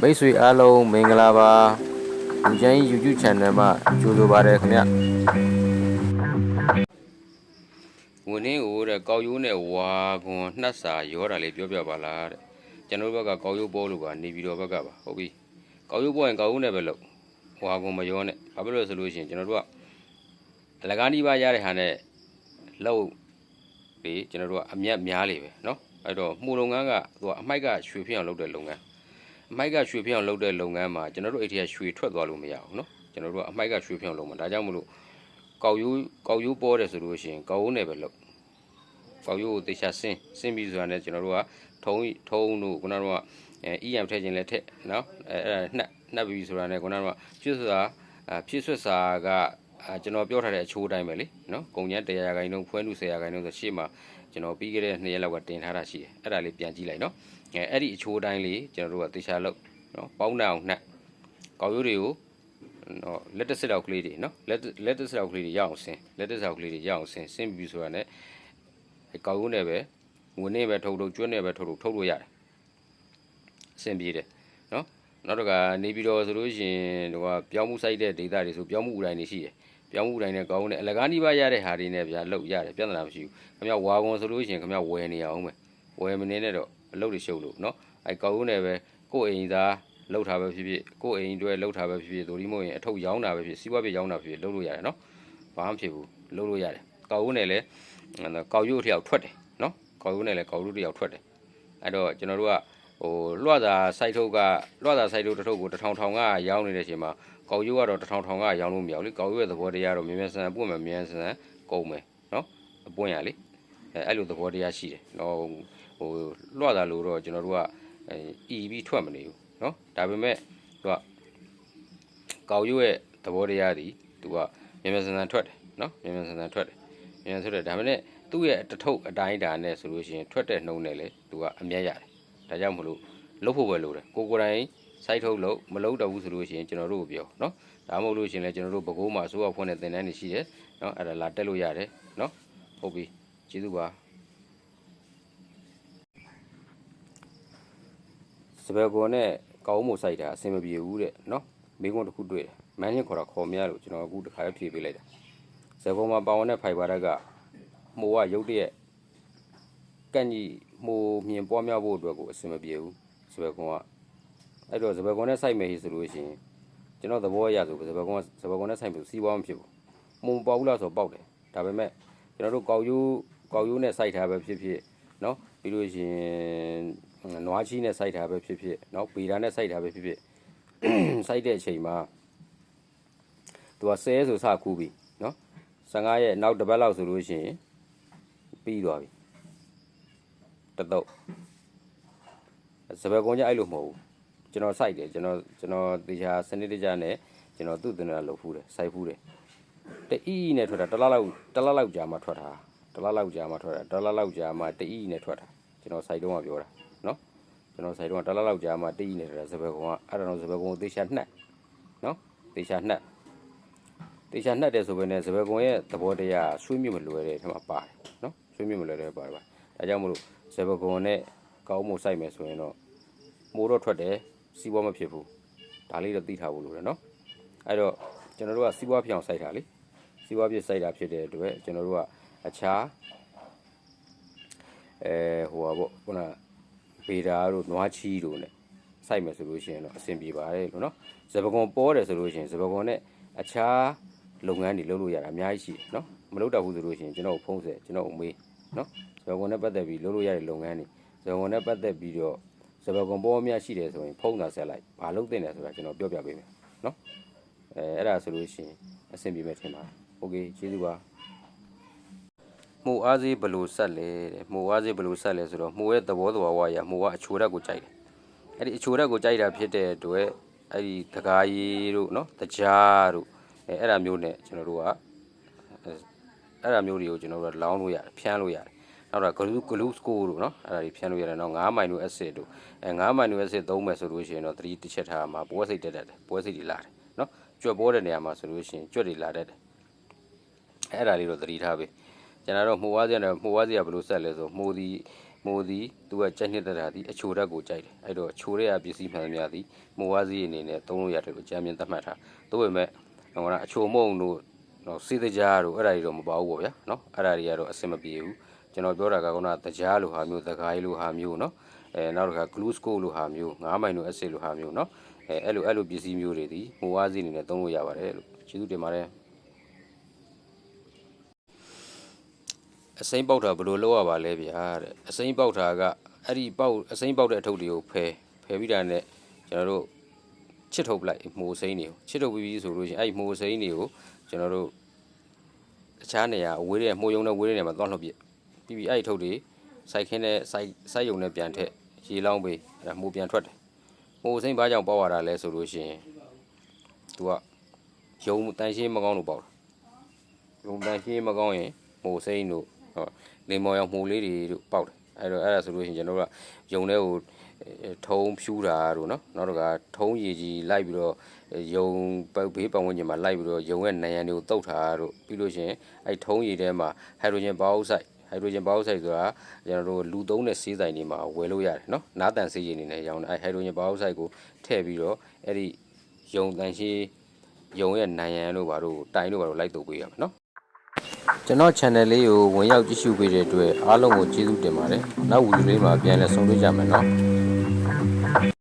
မိတ်ဆွေအားလုံးမင်္ဂလာပါလူချမ်း YouTube channel မှာကြိုဆိုပါရခင်ဗျဝင်င်းကိုတဲ့ကောက်ရိုးနဲ့ဝါကွန်နှက်စာရောတာလေးပြောပြပါလားတဲ့ကျွန်တော်တို့ဘက်ကကောက်ရိုးပေါ်လို့ပါနေပြီးတော့ဘက်ကပါဟုတ်ပြီကောက်ရိုးပေါ်ရင်ကောက်ရိုးနဲ့ပဲလုပ်ဝါကွန်မရောနဲ့ဘာဖြစ်လို့လဲဆိုလို့ရှိရင်ကျွန်တော်တို့ကအလကားနီးပါးရတဲ့ဟာနဲ့လောက်ဒီကျွန်တော်တို့ကအမျက်များလေပဲเนาะအဲ့တော့မှုလုပ်ငန်းကသူကအမိုက်ကရွှေဖြစ်အောင်လုပ်တဲ့လုပ်ငန်း အ မိုက်ကရွှေဖြစ်အောင်လုပ်တဲ့လုပ်ငန်းမှာကျွန်တော်တို့အဲ့ဒီကရွှေထွက်သွားလို့မရဘူးเนาะကျွန်တော်တို့ကအမိုက်ကရွှေဖြစ်အောင်လုပ်မှာဒါကြောင့်မလို့ကောက်ရိုးကောက်ရိုးပေါ်တယ်ဆိုလို့ရှိရင်ကောက်ရိုးနဲ့ပဲလုပ်ကောက်ရိုးကိုတေချာဆင်းဆင်းပြီးဆိုတာနဲ့ကျွန်တော်တို့ကထုံးထုံးတို့ခုနကတော့အဲ EM ထည့်ခြင်းလည်းထည့်เนาะအဲအဲ့ဒါနှက်နှက်ပြီးဆိုတာနဲ့ခုနကတော့ဖြစ်စွာဖြစ်ဆွတ်စာကအာကျွန်တော်ပြောထားတဲ့အချိုးတိုင်းပဲလေเนาะကုန်ကျန်း100ရာခိုင်နှုန်းဖွဲနု10ရာခိုင်နှုန်းဆိုရှေ့မှာကျွန်တော်ပြီးခဲ့တဲ့2ရက်လောက်ကတင်ထားတာရှိတယ်အဲ့ဒါလေးပြန်ကြည့်လိုက်เนาะ အဲအဲ့ဒီအချိုးတိုင်းလေးကျွန်တော်တို့ကတေချာလုပ်နော်ပေါင်းတအောင်နှက်ကောက်ရိုးတွေကိုနော်လက်တစ်စစ်တောက်ကလေးတွေနော်လက်လက်တစ်စစ်တောက်ကလေးတွေရအောင်ဆင်းလက်တစ်စစ်တောက်ကလေးတွေရအောင်ဆင်းဆင်းပြီးဆိုတာနဲ့အဲကောက်ရိုးနဲ့ပဲငွေနဲ့ပဲထုတ်ထုတ်ကျွတ်နဲ့ပဲထုတ်ထုတ်ထုတ်လို့ရတယ်အဆင်ပြေတယ်နော်နောက်တစ်ခါနေပြီးတော့ဆိုလို့ရှိရင်ဟိုကပြောင်းမှုစိုက်တဲ့ဒေတာတွေဆိုပြောင်းမှုဥတိုင်းတွေရှိတယ်ပြောင်းမှုဥတိုင်းနဲ့ကောင်းနဲ့အလကားနီးပါးရတဲ့ဟာတွေနဲ့ဗျာလောက်ရတယ်ပြဿနာမရှိဘူးခင်ဗျဝါကွန်ဆိုလို့ရှိရင်ခင်ဗျဝယ်နေအောင်ပဲဝယ်မနေနဲ့တော့ အလုပ်တွေရှုပ်လို့နော်အဲကောက်ရိုးနဲ့ပဲကိုယ့်အိမ်သားလှုပ်ထားပဲဖြစ်ဖြစ်ကိုယ့်အိမ်အတွက်လှုပ်ထားပဲဖြစ်ဖြစ်ဒိုဒီမို့ရင်အထုပ်ရောင်းတာပဲဖြစ်စီးပွားပြေရောင်းတာဖြစ်ဖြစ်လှုပ်လို့ရတယ်နော်ဘာမှမဖြစ်ဘူးလှုပ်လို့ရတယ်ကောက်ရိုးနဲ့လည်းကောက်ရိုးတစ်ယောက်ထွက်တယ်နော်ကောက်ရိုးနဲ့လည်းကောက်ရိုးတစ်ယောက်ထွက်တယ်အဲ့တော့ကျွန်တော်တို့ကဟိုလွှတ်သာစိုက်ထုတ်ကလွှတ်သာစိုက်ထုတ်တစ်ထုပ်ကိုတစ်ထောင်ထောင်ကရောင်းနေတဲ့အချိန်မှာကောက်ရိုးကတော့တစ်ထောင်ထောင်ကရောင်းလို့မရဘူးလေကောက်ရိုးရဲ့သဘောတရားတော့မြင်မြန်ဆန်ဆန်ပွင့်မယ်မြင်မြန်ဆန်ဆန်ကုန်မယ်နော်အပွင့်ရလေအဲအဲ့လိုသဘောတရားရှိတယ်နော် ဟိုလွှတ်သာလို့တော့ကျွန်တော်တို့က အဲအီပြီးထွက်မနေဘူးเนาะဒါပေမဲ့သူကကောက်ရွရဲ့သဘောတရားဒီသူကမြန်မြန်ဆန်ဆန်ထွက်တယ်เนาะမြန်မြန်ဆန်ဆန်ထွက်တယ်မြန်မြန်ထွက်တယ်ဒါပေမဲ့သူ့ရဲ့တထုပ်အတိုင်းဒါနဲ့ဆိုလို့ရှိရင်ထွက်တဲ့နှုံနဲ့လေသူကအမျက်ရတယ်ဒါကြောင့်မလို့လှုပ်ဖို့ပဲလိုတယ်ကိုကိုယ်တိုင်စိုက်ထုတ်လို့မလှုပ်တော့ဘူးဆိုလို့ရှိရင်ကျွန်တော်တို့ကိုပြောเนาะဒါမှမဟုတ်လို့ရှိရင်လည်းကျွန်တော်တို့ဘကိုးမှာစိုးရဖွင့်တဲ့သင်တန်းတွေရှိတယ်เนาะအဲ့ဒါလာတက်လို့ရတယ်เนาะဟုတ်ပြီကျေးဇူးပါ စပယ်ကောနဲ့ကောင်းမှုစိုက်တာအဆင်မပြေဘူးတဲ့နော်မိကုန်းတစ်ခုတွေ့တယ်မန်းချင်းခေါ်တာခေါ်မရလို့ကျွန်တော်အခုတစ်ခါပဲဖြေပေးလိုက်တာစပယ်ကောမှာပါဝင်တဲ့ဖိုင်ဘာဓာတ်ကမှုကရုတ်တရက်ကန့်ကြီးမှုမြင်ပွားများဖို့အတွက်ကိုအဆင်မပြေဘူးစပယ်ကောကအဲ့တော့စပယ်ကောနဲ့စိုက်မယ်ဟိဆိုလို့ရှိရင်ကျွန်တော်သဘောအရဆိုစပယ်ကောကစပယ်ကောနဲ့စိုက်မယ်စီးပွားမဖြစ်ဘူးမှုမပေါဘူးလားဆိုတော့ပေါက်တယ်ဒါပေမဲ့ကျွန်တော်တို့ကောက်ရိုးကောက်ရိုးနဲ့စိုက်ထားပဲဖြစ်ဖြစ်နော်ပြီးလို့ရှိရင် နွားချီနဲ့စိုက်တာပဲဖြစ်ဖြစ်နော်ပေတာနဲ့စိုက်တာပဲဖြစ်ဖြစ်စိုက်တဲ့အချိန်မှာသူကဆဲဆိုစကူးပြီနော်15ရက်နောက်တစ်ပတ်လောက်ဆိုလို့ရှိရင်ပြီးသွားပြီတတုတ်စပယ်ကုန်းကြအဲ့လိုမဟုတ်ဘူးကျွန်တော်စိုက်တယ်ကျွန်တော်ကျွန်တော်တရားစနစ်တကျနဲ့ကျွန်တော်သူ့တင်တာလုပ်ဖူးတယ်စိုက်ဖူးတယ်တအီးနဲ့ထွက်တာတလားလောက်တလားလောက်ကြာမှထွက်တာတလားလောက်ကြာမှထွက်တာတလားလောက်ကြာမှတအီးနဲ့ထွက်တာကျွန်တော်စိုက်တော့မှပြောတာ ကျွန်တော်ဆိုင်တော့တလားလောက်ကြာမှတိတ်နေတာစပယ်ကောင်ကအဲ့ဒါတော့စပယ်ကောင်ကိုသေချာနှက်နော်သေချာနှက်သေချာနှက်တယ်ဆိုပေမဲ့စပယ်ကောင်ရဲ့သဘောတရားဆွေးမြင့်မလွယ်တဲ့အထက်မှာပါတယ်နော်ဆွေးမြင့်မလွယ်တဲ့ပါတယ်ပါဒါကြောင့်မလို့စပယ်ကောင်နဲ့ကောင်းမှုစိုက်မယ်ဆိုရင်တော့မိုးတော့ထွက်တယ်စီးပွားမဖြစ်ဘူးဒါလေးတော့သိထားဖို့လိုတယ်နော်အဲ့တော့ကျွန်တော်တို့ကစီးပွားဖြစ်အောင်စိုက်တာလေစီးပွားဖြစ်စိုက်တာဖြစ်တဲ့အတွက်ကျွန်တော်တို့ကအခြားအဲဟိုပါပေါ့ခုနက ဗေဒါတို့နွားချီတို့ ਨੇ စိုက်မယ်ဆိုလို့ရှိရင်တော့အဆင်ပြေပါတယ်လို့နော်ဇပကွန်ပေါ်တယ်ဆိုလို့ရှိရင်ဇပကွန်နဲ့အခြားလုပ်ငန်းတွေလုပ်လို့ရတာအများကြီးရှိတယ်နော်မလုပ်တော့ဘူးဆိုလို့ရှိရင်ကျွန်တော်ဖုံးဆက်ကျွန်တော်မေးနော်ဇပကွန်နဲ့ပတ်သက်ပြီးလုပ်လို့ရတဲ့လုပ်ငန်းတွေဇပကွန်နဲ့ပတ်သက်ပြီးတော့ဇပကွန်ပေါ်များရှိတယ်ဆိုရင်ဖုံးတာဆက်လိုက်ဘာလုပ်သင့်တယ်ဆိုတာကျွန်တော်ပြောပြပေးမယ်နော်အဲအဲ့ဒါဆိုလို့ရှိရင်အဆင်ပြေမယ်ထင်ပါတယ်โอเคကျေးဇူးပါ မှုအားစေးဘယ်လိုဆက်လဲတဲ့မှုအားစေးဘယ်လိုဆက်လဲဆိုတော့မှုရဲ့သဘောသဘာဝအရမှုကအချိုရက်ကိုကြိုက်တယ်အဲ့ဒီအချိုရက်ကိုကြိုက်တာဖြစ်တဲ့အတွက်အဲ့ဒီတကားရီတို့နော်တကြားတို့အဲအဲ့ဒါမျိုးနဲ့ကျွန်တော်တို့ကအဲအဲ့ဒါမျိုးတွေကိုကျွန်တော်တို့ကလောင်းလို့ရတယ်ဖြန်းလို့ရတယ်နောက်တော့ glue glue score တို့နော်အဲ့ဒါတွေဖြန်းလို့ရတယ်နော်9 amino acid တို့အဲ9 amino acid သုံးမယ်ဆိုလို့ရှိရင်တော့3တစ်ချက်ထားမှာပွဲစိတ်တက်တက်တယ်ပွဲစိတ်တွေလာတယ်နော်ကြွက်ပေါ်တဲ့နေရာမှာဆိုလို့ရှိရင်ကြွက်တွေလာတတ်တယ်အဲ့ဒါလေးတော့သတိထားပေး ကျွန်တော်တို့မှုဝါးစရနဲ့မှုဝါးစရဘယ်လိုဆက်လဲဆိုမှုဒီမိုးသည်သူကကြိုက်နှစ်သက်တာသည်အချိုဓာတ်ကိုကြိုက်တယ်အဲ့တော့ချိုတဲ့ပစ္စည်းမှန်သမျှသည်မိုးဝါးစည်းအနေနဲ့သုံးလို့ရတယ်လို့အကြမ်းမြင်သတ်မှတ်ထားသို့ပေမဲ့ဟိုကအချိုမုံတို့နော်စေးတကြားတို့အဲ့ဒါတွေတော့မပါဘူးပေါ့ဗျာနော်အဲ့ဒါတွေကတော့အဆင်မပြေဘူးကျွန်တော်ပြောတာကခုနတကြားလိုဟာမျိုးသကားလိုဟာမျိုးနော်အဲနောက်တစ်ခါ glue scope လိုဟာမျိုး9မိုင်လို acid လိုဟာမျိုးနော်အဲအဲ့လိုအဲ့လိုပစ္စည်းမျိုးတွေသည်မိုးဝါးစည်းအနေနဲ့သုံးလို့ရပါတယ်လို့ကျေးဇူးတင်ပါတယ် အစိမ့်ပေါက်တာဘယ်လိုလုပ်ရပါလဲဗျာတဲ့အစိမ့်ပေါက်တာကအဲ့ဒီပေါက်အစိမ့်ပေါက်တဲ့အထုပ်တွေကိုဖယ်ဖယ်ပြီးတာနဲ့ကျွန်တော်တို့ချစ်ထုတ်ပလိုက်မှုစိမ့်တွေကိုချစ်ထုတ်ပြီးပြီဆိုလို့ရှိရင်အဲ့ဒီမှုစိမ့်တွေကိုကျွန်တော်တို့တခြားနေရာအဝေးတွေမှုယုံတဲ့ဝေးတွေနေရာမှာသွားလှုပ်ပြပြီးပြီးအဲ့ဒီထုတ်တွေစိုက်ခင်းတဲ့စိုက်စိုက်ယုံနဲ့ပြန်ထက်ရေလောင်းပေးအဲ့ဒါမှုပြန်ထွက်တယ်မှုစိမ့်ဘာကြောင့်ပေါက်ရတာလဲဆိုလို့ရှိရင်သူကယုံတန်ရှင်းမကောင်းလို့ပေါက်တာယုံတန်ရှင်းမကောင်းရင်မှုစိမ့်တို့ ဟုတ်လေမော်ရောင်မှုလေးတွေတို့ပေါက်တယ်အဲ့တော့အဲ့ဒါဆိုလို့ရှိရင်ကျွန်တော်တို့ကယုံတဲ့ဟိုအဲထုံးဖြူးတာတို့နော်နောက်တော့ကထုံးရည်ကြီးလိုက်ပြီးတော့ယုံပတ်ဘေးပတ်ဝန်းကျင်မှာလိုက်ပြီးတော့ယုံရဲ့နံရံတွေကိုတုတ်တာတို့ပြီးလို့ရှိရင်အဲ့ထုံးရည်ထဲမှာဟိုက်ဒရိုဂျင်ဘောက်ဆိုက်ဟိုက်ဒရိုဂျင်ဘောက်ဆိုက်ဆိုတာကျွန်တော်တို့လူသုံးတဲ့ဆေးဆိုင်တွေမှာဝယ်လို့ရတယ်နော်နားတန်ဆေးရည်အနေနဲ့ရောင်းတယ်အဲ့ဟိုက်ဒရိုဂျင်ဘောက်ဆိုက်ကိုထည့်ပြီးတော့အဲ့ဒီယုံတန်ရှင်းယုံရဲ့နံရံတို့ဘာတို့တိုင်တို့ဘာတို့လိုက်တုပ်ပေးရမယ်နော် ကျွန်တော် channel လေးကိုဝင်ရောက်ကြည့်ရှုပေးတဲ့အတွက်အားလုံးကိုကျေးဇူးတင်ပါတယ်။နောက်ဗီဒီယိုလေးမှာပြန်လည်ဆုံတွေ့ကြမယ်နော်။